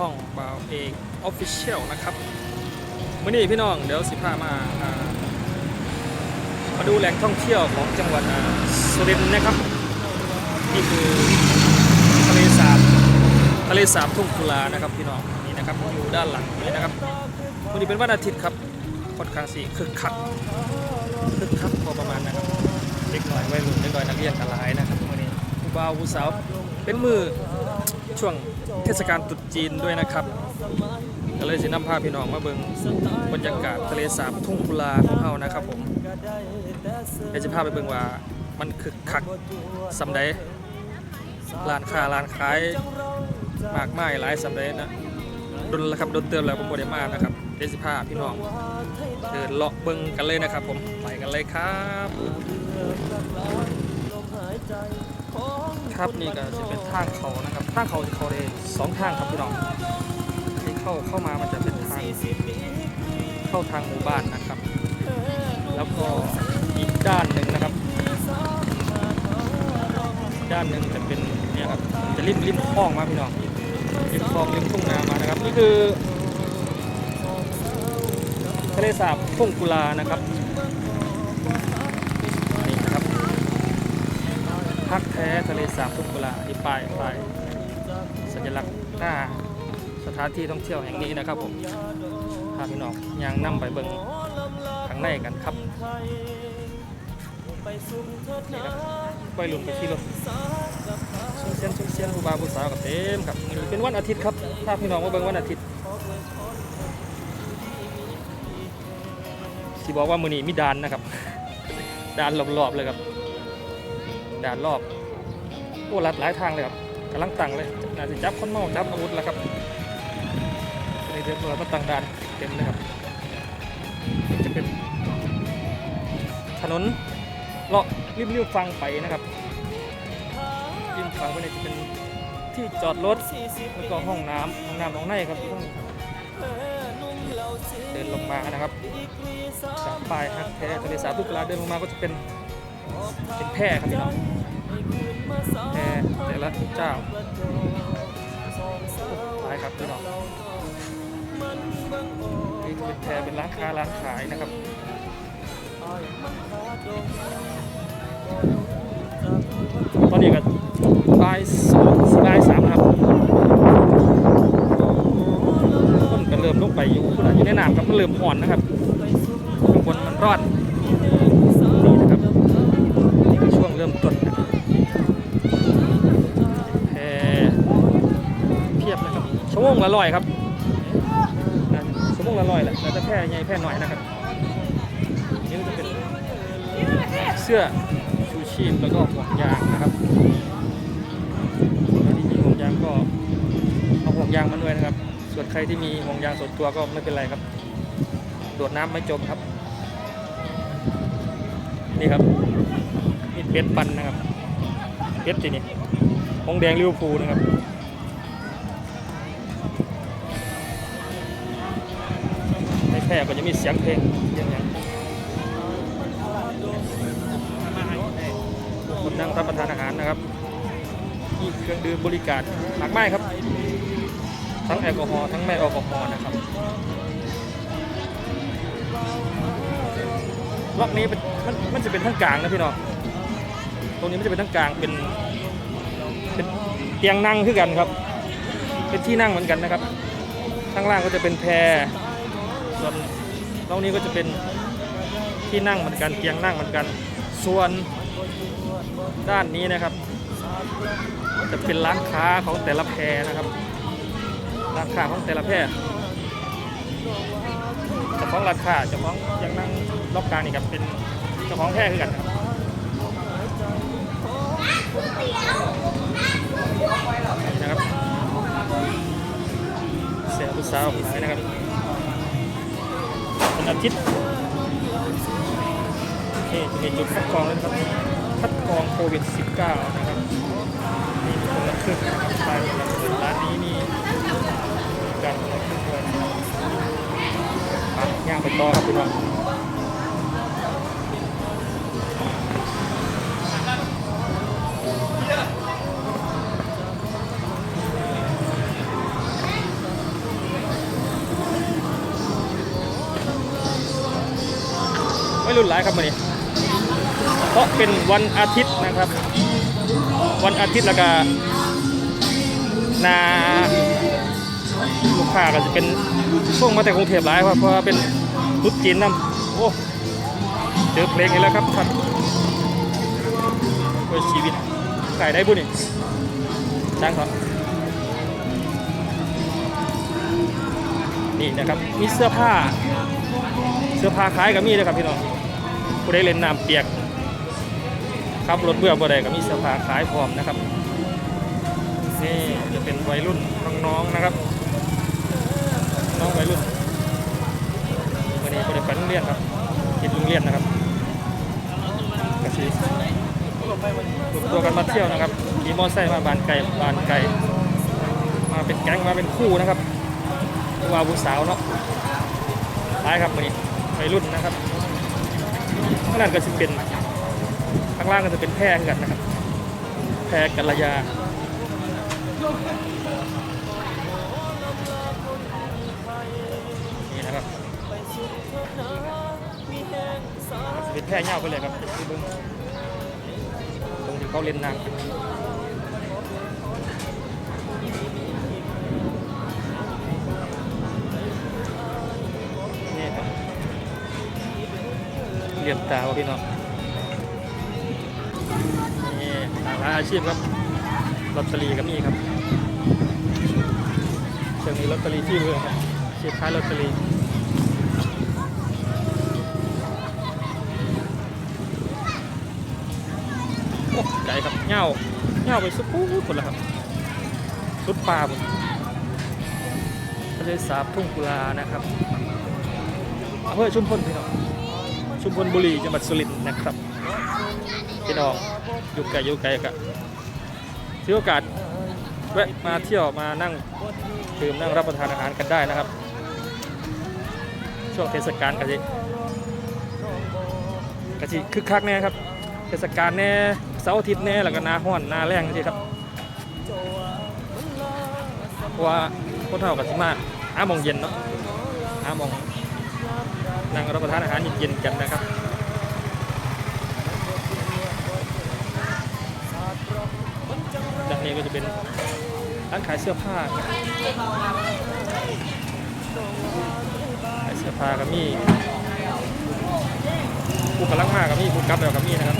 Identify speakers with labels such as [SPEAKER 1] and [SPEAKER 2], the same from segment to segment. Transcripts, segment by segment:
[SPEAKER 1] ช่องบ่าวเอกออฟฟิเชียลนะครับวันนี้พี่น้องเดี๋ยวสิพามาามาดูแหล่งท่องเที่ยวของจังหวัดสุรินทร์นะครับ นี่คือทะเลสาบทะเลสาบทุ่งกุลานะครับพี่น้องนี่นะครับอยู่ด้านหลังนี่นะครับวันนี้เป็นวันอาทิตย์ครับค่อนข้างสีคึกคักคึกคักพอประมาณนะครับเด็กหน่อยวัยรุ่นเด็กหน่อยนักเรียนกันหลายนะครับวันนี้ผู้บ่าวผู้สาวเป็นมือ ช่วงเทศกาลตรุษจีนด้วยนะครับก็เลยสินำพาพี่น้องมาเบิงบรรยากาศทะเลสาบทุ่งกุลาของเฮานะครับผมเดี๋ยวจะพาไปเบิงว่ามันคึกคักสำใดร้านค้าร้านขายมากมายหลายสำใดนะดนแล้วครับดนเติมแล้วผมบ่ได้มานะครับเดี๋ยวสิพาพี่น้องเดินเลาะเบิ่งกันเลยนะครับ ผมไปกันเลยครับ ครับนี่ก็จะเป็นทางเขานะครับทางเขาจะเขาได้สองทางครับพี่น้องที่เข้าเข้ามามันจะเป็นทางเข้าทางหมู่บ้านนะครับ แล้วก็อีกด้านหนึ่งนะครับ ด้านหนึ่งจะเป็นเนี่ยครับจะริมริมคลองมาพี่น้องริมคลองริมทุ่งนามานะครับนี่คือทะเลสาบทุ่งกุลานะครับนี่นะครับ พักแท้ทะเลสาบทุ่งกุลาที่ป้ายป้ายสัญลักษณ์หน้าสถานที่ท่องเที่ยวแห่งนี้นะครับผมพาพี่น้องยางนั่งไปเบิ่งข้างในกันครับนี่ครับไปลุนไปที่รถชุ่มเสียนชุ่มเสียนผู้บ่าวผู้สาวกับเต็มครับเป็นวันอาทิตย์ครับพาพี่น้องมาเบิ่งวันอาทิตย์สิบอกว่ามือนี้มีดานนะครับดานรอบๆเลยครับ ด่านรอบโอ้ลัดหลายทางเลยครับกำลังตั้งเลยน่าจะจับคนเมาจับอาวุธแล้วครับในเดือนเปิดมาตั้งด่านเต็มเลยครับจะเป็นถนนเลาะริมริมฟังไปนะครับริมฟังไปเนี่ยจะเป็นที่จอดรถแล้วก็ห้องน้ำห้องน้ำห้องในครับห้องเดินลงมานะครับจากป้ายฮักแท้ทะเลสาบทุกเวลาเดินลงมาก็จะเป็น เป็นแพร่ครับพี่น้องแพร่แต่ละเจ้าหลายครับพี่น้องนี่เป็นแพร่เป็นร้านค้าร้านขายนะครับตอนนี้ก็บ่ายสองบ่ายสามนะครับคนก็เริ่มลงไปอยู่คุณอยู่ในน้ำครับมันเริ่มห่อนนะครับข้างบนมันรอดนี่ เริ่มต้นนะครับแพเพียบนะครับชั่วโมงละร้อยครับนะชั่วโมงละร้อยแหละแล้วจะแพร่ใหญ่แพร่หน่อยนะครับนี่ก็จะเป็นเสื้อชูชีพแล้วก็ห่วงยางนะครับที่มีห่วงยางก็เอาห่วงยางมาด้วยนะครับ ส่วนใครที่มีห่วงยางส่วนตัวก็ไม่เป็นไรครับโดดน้ำไม่จมครับ นี่ครับ เป็ดปันนะครับเป็ดจีนี่หงแดงลิวอร์พูนะครับในแพร่ก็จะมีเสียงเพลงเสียงอย่างคนนั่งรับประทานอาหารนะครับมีเครื่องดื่มบริการหลากหลายครับ ทั้งแอลกอฮอล์ทั้งไม่แอลกอฮอล์นะครับล็อกนี้มันมันจะเป็นทั้งกลางนะพี่น้อง ตรงนี้มันจะเป็นทั้งกลางเป็นเป็นเตียงนั่งคือกันครับ เป็นที่นั่งเหมือนกันนะครับ ข้างล่างก็จะเป็นแพรส่วนตรงนี้ก็จะเป็นที่นั่งเหมือนกันเตียงนั่งเหมือนกัน ส่วนด้านนี้นะครับ จะเป็นร้านค้าของแต่ละแพรนะครับ ร้านค้าของแต่ละแพรเจ้าของร้านค้าเจ้าของเตียงนั่งรอบกลางนี่ครับเป็นเจ้าของแพรคือกันครับ นะครับเสียผู้สาวหายนะครับวันอาทิตย์โอเคจะมีจุดคัดกรองแลยนะครับคัดกรองโควิด -19 นะครับนี่คนละครึ่งนะครับไปคนละครึ่งร้านนี้นี่ หลายครับมื้อนี้ เพราะเป็นวันอาทิตย์นะครับ วันอาทิตย์แล้วก็นาลูกค้าก็จะเป็นช่วงมาแต่กรุงเทพหลายครับเพราะว่าเป็นรุดจีนนํโอ้เจอเพลงอีกแล้วครับท่านเพื่อชีวิตขายได้บุญนี่ดังครับนี่นะครับมีเสื้อผ้า เสื้อผ้าขายก็มีเลยครับพี่น้อง ผู้ได้เล่นน้ำเปียกขับรถเบื่อบ่ได้ก็มีเสื้อผ้าขายพร้อมนะครับนี่จะเป็นวัยรุ่นน้องๆนะครับ น้องวัยรุ่นวันนี้บ่ได้ไปโรงเรียนครับติดโรงเรียนนะครับกระชีรวมตัวกันมาเที่ยวนะครับขี่มอเตอร์ไซค์มาบานไก่บานไก่มาเป็นแก๊งมาเป็นคู่นะครับว่าผู้สาวเนาะหลายครับวันนี้วัยรุ่นนะครับ ข้างนั้นก็จะเป็นข้างล่างก็จะเป็นแพร่กันนะครับ แพร่กัลยานี่นะครับเป็นแพร่เงาไปเลยครับตรงที่เขาเล่นน้ำ ลี่ยมตาพี่น้องนี่หาอาชีพครับลอตเตอรี่ก็มีครับเชิงนี้ลอตเตอรี่ที่เมือครับอาชีพขายลอตเตอรี่โอ้ไก่ครับเงาเงาไปสุดปุ๊บหมดแล้วครับ สุดปลาหมดทะเลสาบทุ่งกุลานะครับอำเภอชุมพลพี่น้อง ชุมพลบุรีจังหวัดสุรินทร์นะครับพี่น้องอยู่ไกลอยู่ไกลกะถือโอกาสแวะมาเที่ยวมานั่งดื่มนั่งรับประทานอาหารกันได้นะครับ ช่วงเทศกาลกะจิกะจิคึกคักแน่ครับ เทศกาลแน่เสาร์อาทิตย์แน่แล้วก็นาห้อนนาแรงจริครับเพราะว่าคนเท่ากับสิมาห้าโมงเย็นเนาะห้าโมง นั่งรับประทานอาหารเย็นๆกันนะครับด้านนี้ก็จะเป็นร้านขายเสื้อผ้าขายเสื้อผ้าก็มีผู้กำลังมากก็มีผู้กับแล้วก็มีนะครับ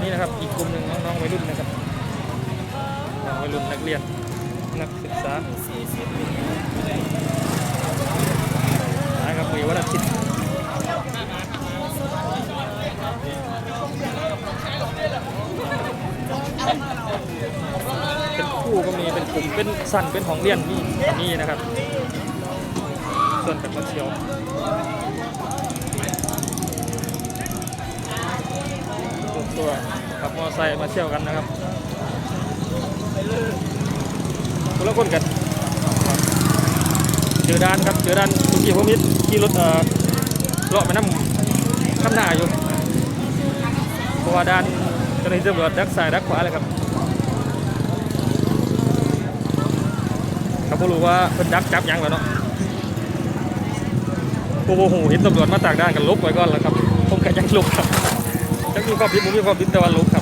[SPEAKER 1] นี่นะครับอีกกลุ่มหนึ่งน้องๆวัยรุ่นนะครับน้องวัยรุ่นนักเรียนนักศึกษา ครับมีวันอาทิตย์เป็นคู่ก็มีเป็นกลุ่มเป็นสั่นเป็นของเรียนนี่นี่นะครับ ส่วนกันมาเที่ยวรวตัวขับมอเตอร์ไซค์มาเที่ยวกันนะครับคนละคนกัน อด้านครับเจอด้านเมื่อกี้ผมมิดขี่รถเอ่อเลาะไปน้ำข้ามหน้าอยู่เพราะว่าด้านเจ้าหน้าที่ตำรวจดักซ้ายดักขวาเลยครับเขาก็รู้ว่าเพิ่นจับจับยังแล้วเนาะโอ้โหเห็นตำรวจมาตากด้านกันลบไว้ก่อนแล้วครับผมก็ยังลบครับจักมีความผิดผมมีความผิดแต่ว่าลบครับ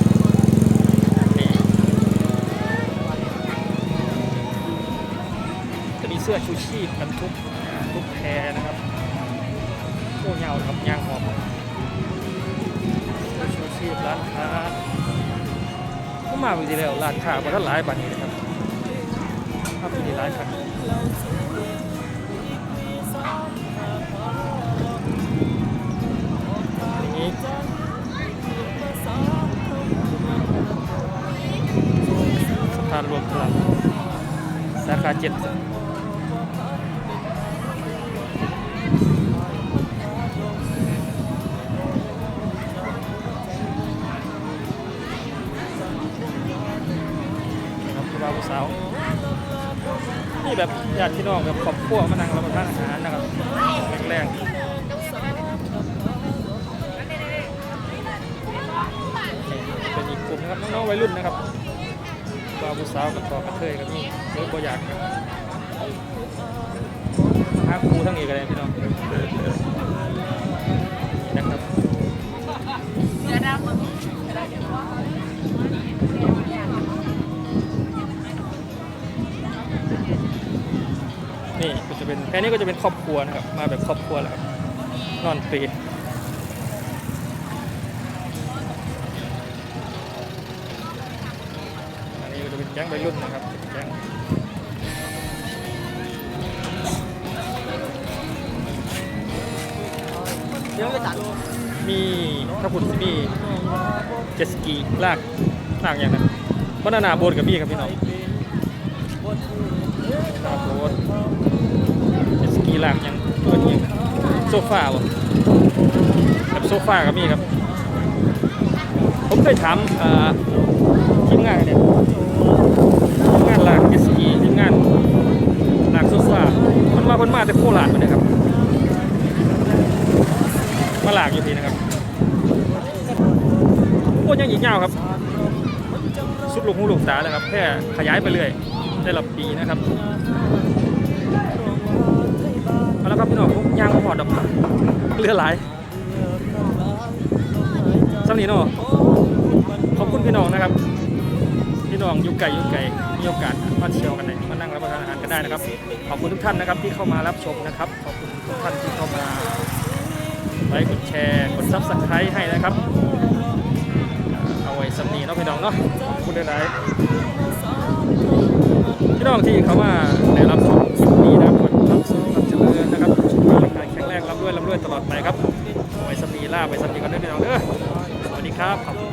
[SPEAKER 1] ชูชีพกันทุกทุกแพนะครับโอ้เงานะครับยางหอมชูชีพร้านค้าก็มาจริงๆแล้วร้านค้ามาทั้งหลายบัดนี้นะครับภาพดีร้ายครับสะพานรวมพลังสาขาเจ็ด ญาติพี่น้องแบบครอบครัวมานั่งรับประทานอาหารนะครับแรกๆเป็นอีกกลุ่มนะครับน้องๆวัยรุ่นนะครับบ่าวผู้สาวกับต่อกระเทยกันนี่เริ่มบ่อยากกันหาครูทั้งเอกอะไรพี่น้อง นี่ก็จะเป็นแค่นี้ก็จะเป็นครอบครัวนะครับ มาแบบครอบครัวแล้วครับ นอนฟรีอันนี้ก็จะเป็นแก๊งวัยรุ่นนะครับแก๊ง
[SPEAKER 2] เดี๋ยวจะตัด
[SPEAKER 1] มีถ้าคุณมีเจสกีลากลากอย่างนั้นบานานาโบนกับมีครับพี่น้องลา กโบนเจ็ตสกีลากย่างเปิดอย่างโซฟาบ่แบบโซฟากับมีครับ ผมเคยถามทีมงานเนี่ยทีมงานหลากเจ็ตสกีทีมงานหลากโซฟามันมาคนมาแต่โคราชมาเลยครับ มาหลากอยู่ทีนะครับโอ้ยังอีกยาวครับสุดลูกหูลูกตาเลยครับแค่ขยายไปเรื่อยได้ละปีนะครับ เอาละครับพี่น้องผมย่างมาหอดดอกเรือไหลสำนีเนาะขอบคุณพี่น้องนะครับ พี่น้องยู่ไกลอยู่ไกลมีโอกาสมาเที่ยวกันเลยมานั่งรับประทานอาหารกันได้นะครับ ขอบคุณทุกท่านนะครับที่เข้ามารับชมนะครับ ขอบคุณทุกท่านที่เข้ามาไลค์กดแชร์กดซับสไครต์ให้นะครับ เอาไว้สำนีเนาะพี่น้องเนาะขอบคุณหลายๆพี่น้องที่เขามาได้รับชม ครั